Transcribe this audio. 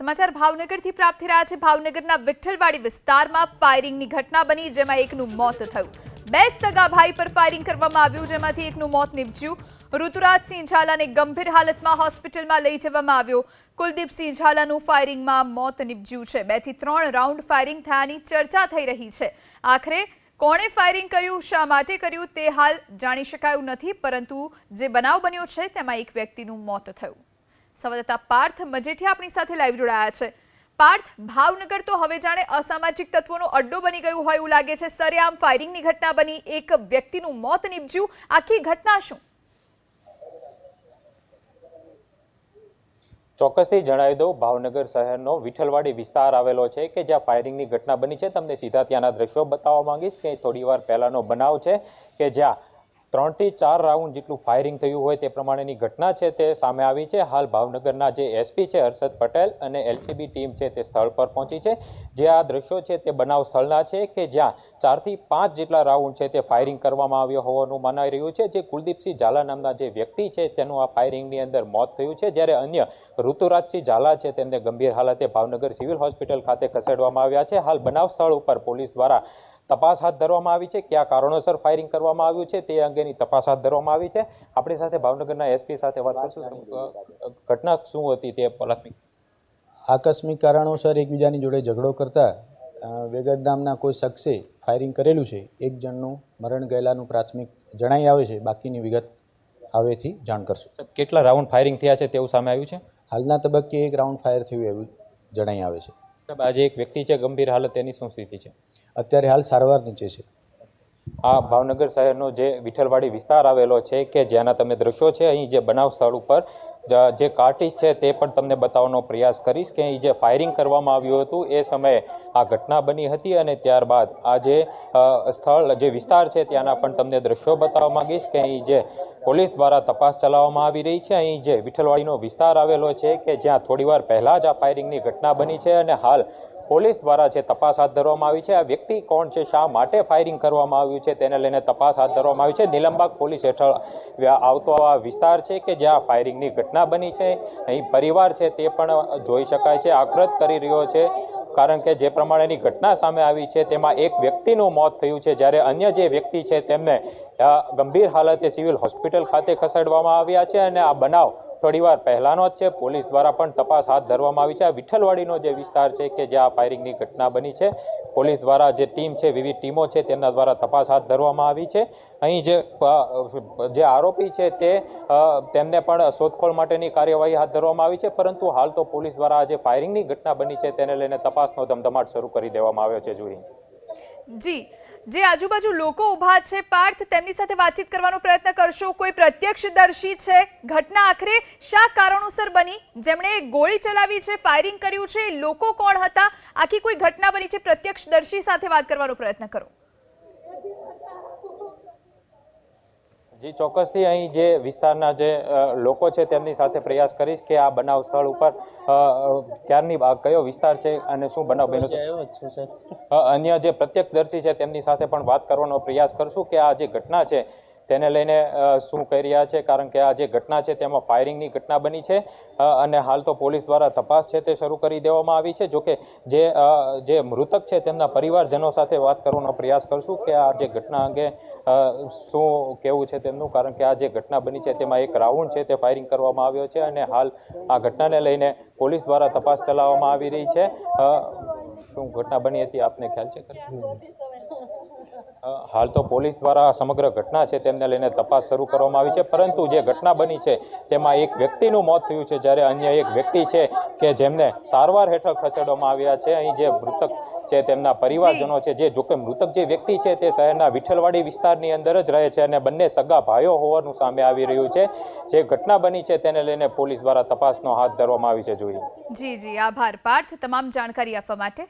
સમાચાર ભાવનગરથી પ્રાપ્ત થઈ રહ્યા છે. ભાવનગરના વિઠ્ઠલવાડી વિસ્તારમાં ફાયરિંગની ઘટના બની, જેમાં એકનું મોત થયું. બે સગા ભાઈ પર ફાયરિંગ કરવામાં આવ્યું, જેમાંથી એકનું મોત નિપજ્યું. ઋતુરાજસિંહ ઝાલાને ગંભીર હાલતમાં હોસ્પિટલમાં લઈ જવામાં આવ્યો. કુલદીપસિંહ ઝાલાનું ફાયરિંગમાં મોત નીપજ્યું છે. બેથી ત્રણ રાઉન્ડ ફાયરિંગ થયાની ચર્ચા થઈ રહી છે. આખરે કોણે ફાયરિંગ કર્યું, શા માટે કર્યું, તે હાલ જાણી શકાયું નથી, પરંતુ જે બનાવ બન્યો છે, તેમાં એક વ્યક્તિનું મોત થયું. સંવાદદાતા પાર્થ મજેઠિયા આપણી સાથે લાઈવ જોડાયા છે. પાર્થ, ભાવનગર તો હવે જાણે અસામાજિક તત્વોનો અડ્ડો બની ગયું હોય એવું લાગે છે. સરેઆમ ફાયરિંગની ઘટના બની, એક વ્યક્તિનું મોત નીપજ્યું. આખી ઘટના શું? ચોક્કસથી જણાવી દઉં, ભાવનગર શહેરનો વિઠ્ઠલવાડી વિસ્તાર આવેલો છે કે જ્યાં ફાયરિંગની ઘટના બની છે. તમને સીધા ત્યાંના દ્રશ્યો બતાવવા માંગીશ કે થોડી વાર પહેલાંનો બનાવ છે કે જ્યાં ત્રણથી ચાર રાઉન્ડ જેટલું ફાયરિંગ થયું હોય તે પ્રમાણેની ઘટના છે તે સામે આવી છે. હાલ ભાવનગરના જે એસપી છે, હર્ષદ પટેલ અને એલસીબી ટીમ છે તે સ્થળ પર પહોંચી છે. જે આ દ્રશ્યો છે તે બનાવ સ્થળના છે કે જ્યાં ચારથી પાંચ જેટલા રાઉન્ડ છે તે ફાયરિંગ કરવામાં આવ્યો હોવાનું મનાઈ રહ્યું છે. જે કુલદીપસિંહ ઝાલા નામના જે વ્યક્તિ છે તેનું આ ફાયરિંગની અંદર મોત થયું છે. જ્યારે અન્ય ઋતુરાજસિંહ ઝાલા છે તેમને ગંભીર હાલતે ભાવનગર સિવિલ હોસ્પિટલ ખાતે ખસેડવામાં આવ્યા છે. હાલ બનાવ સ્થળ ઉપર પોલીસ દ્વારા તપાસ હાથ ધરવામાં આવી છે કયા કારણોસર ફાયરિંગ કરવામાં આવ્યું છે તે અંગેની તપાસ હાથ ધરવામાં આવી છે. આપણી સાથે ભાવનગરના એસપી સાથે વાત કરશું. ઘટના શું હતી તે પ્રાથમિક આકસ્મિક કારણોસર એકબીજાની જોડે ઝઘડો કરતા વેગડ નામના કોઈ શખ્સે ફાયરિંગ કરેલું છે એક જણનું મરણ ગયેલાનું પ્રાથમિક જણાઈ આવે છે બાકીની વિગત હવેથી જાણ કરશું. કેટલા રાઉન્ડ ફાયરિંગ થયા છે તેવું સામે આવ્યું છે? હાલના તબક્કે એક રાઉન્ડ ફાયર થયું એવું જણાઈ આવે છે. સાહેબ, આજે એક વ્યક્તિ છે ગંભીર હાલત તેની શું સ્થિતિ છે? અત્યારે હાલ સારવાર નીચે છે. આ ભાવનગર શહેરનો જે વિઠ્ઠલવાડી વિસ્તાર આવેલો છે કે જ્યાંના તમે દ્રશ્યો છે અહીં જે બનાવ સ્થળ ઉપર જ- જે કાર્ટિસ છે તે પણ તમને બતાવવાનો પ્રયાસ કરીશ કે અહીં જે ફાયરિંગ કરવામાં આવ્યું હતું, એ સમયે આ ઘટના બની હતી અને ત્યારબાદ આ જે સ્થળ, જે વિસ્તાર છે ત્યાંના પણ તમને દ્રશ્યો બતાવવા માંગીશ કે અહીં જે પોલીસ દ્વારા તપાસ ચલાવવામાં આવી રહી છે. અહીં જે વિઠ્ઠલવાડીનો વિસ્તાર આવેલો છે કે જ્યાં થોડીવાર પહેલાં જ આ ફાયરિંગની ઘટના બની છે અને હાલ પોલીસ દ્વારા જે તપાસ હાથ ધરવામાં આવી છે, આ વ્યક્તિ કોણ છે, શા માટે ફાયરિંગ કરવામાં આવ્યું છે, તેને લઈને તપાસ હાથ ધરવામાં આવી છે. નીલમબાગ પોલીસ હેઠળ આવતો આ વિસ્તાર છે કે જ્યાં ફાયરિંગની ઘટના બની છે. અહીં પરિવાર છે તે પણ જોઈ શકાય છે આક્રત કરી રહ્યો છે, કારણ કે જે પ્રમાણેની ઘટના સામે આવી છે, તેમાં એક વ્યક્તિનું મોત થયું છે. જ્યારે અન્ય જે વ્યક્તિ છે તેમને ગંભીર હાલતે સિવિલ હોસ્પિટલ ખાતે ખસેડવામાં આવ્યા છે અને આ બનાવ થોડીવાર પહેલાનો જ છે. પોલીસ દ્વારા પણ તપાસ હાથ ધરવામાં આવી છે. આ વિઠ્ઠલવાડીનો જે વિસ્તાર છે કે જ્યાં આ ફાયરિંગની ઘટના બની છે, પોલીસ દ્વારા જે ટીમ છે, વિવિધ ટીમો છે, તેમના દ્વારા તપાસ હાથ ધરવામાં આવી છે. અહીં જે જે આરોપી છે તે તેમને પણ શોધખોળ માટેની કાર્યવાહી હાથ ધરવામાં આવી છે. પરંતુ હાલ તો પોલીસ દ્વારા આ જે ફાયરિંગની ઘટના બની છે, તેને લઈને તપાસનો ધમધમાટ શરૂ કરી દેવામાં આવ્યો છે. જુહી જી. જે આજુબાજુ લોકો ઊભા છે, પાર્થ તેમની સાથે વાતચીત કરવાનો પ્રયત્ન કરશો. કોઈ પ્રત્યક્ષદર્શી છે? ઘટના આખરે શા કારણોસર બની? જેમણે ગોળી ચલાવી છે ફાયરિંગ કર્યું છે લોકો કોણ હતા? આખી કોઈ ઘટના બની છે? પ્રત્યક્ષદર્શી સાથે વાત કરવાનો પ્રયત્ન કરો. જી ચોક્કસથી અહીં જે વિસ્તારના જે લોકો છે તેમની સાથે પ્રયાસ કરીશ કે આ બનાવ સ્થળ ઉપર ક્યારની કયો વિસ્તાર છે અને શું બનાવ બન્યો છે. અન્ય જે પ્રત્યક્ષદર્શી છે તેમની સાથે પણ વાત કરવાનો પ્રયાસ કરશું કે આ જે ઘટના છે તેને લઈને શું કહી રહ્યા છે? કારણ કે આ જે ઘટના છે તેમાં ફાયરિંગની ઘટના બની છે અને હાલ તો પોલીસ દ્વારા તપાસ છે તે શરૂ કરી દેવામાં આવી છે. જોકે જે જે મૃતક છે તેમના પરિવારજનો સાથે વાત કરવાનો પ્રયાસ કરશું કે આ જે ઘટના અંગે શું કેવું છે તેમનું? કારણ કે આ જે ઘટના બની છે તેમાં એક રાઉન્ડ છે તે ફાયરિંગ કરવામાં આવ્યો છે અને હાલ આ ઘટનાને લઈને પોલીસ દ્વારા તપાસ ચલાવવામાં આવી રહી છે. શું ઘટના બની હતી આપને ખ્યાલ છે હાલ તો પોલીસ દ્વારા આ સમગ્ર ઘટના છે તેમને લઈને તપાસ શરૂ કરવામાં આવી છે. પરંતુ જે ઘટના બની છે તેમાં એક વ્યક્તિનું મોત થયું છે. જ્યારે અન્ય એક વ્યક્તિ છે કે જેમને સારવાર હેઠળ ખસેડવામાં આવ્યા છે. અહીં જે મૃતક છે તેમના પરિવારજનો છે જે જોકે મૃતક જે વ્યક્તિ છે તે શહેરના વિઠ્ઠલવાડી વિસ્તારની અંદર જ રહે છે અને બંને સગા ભાઈઓ હોવાનું સામે આવી રહ્યું છે. જે ઘટના બની છે તેને લઈને પોલીસ દ્વારા તપાસનો હાથ ધરવામાં આવી છે. જોઈએ. જી જી. આભાર પાર્થ. તમામ જાણકારી આપવા માટે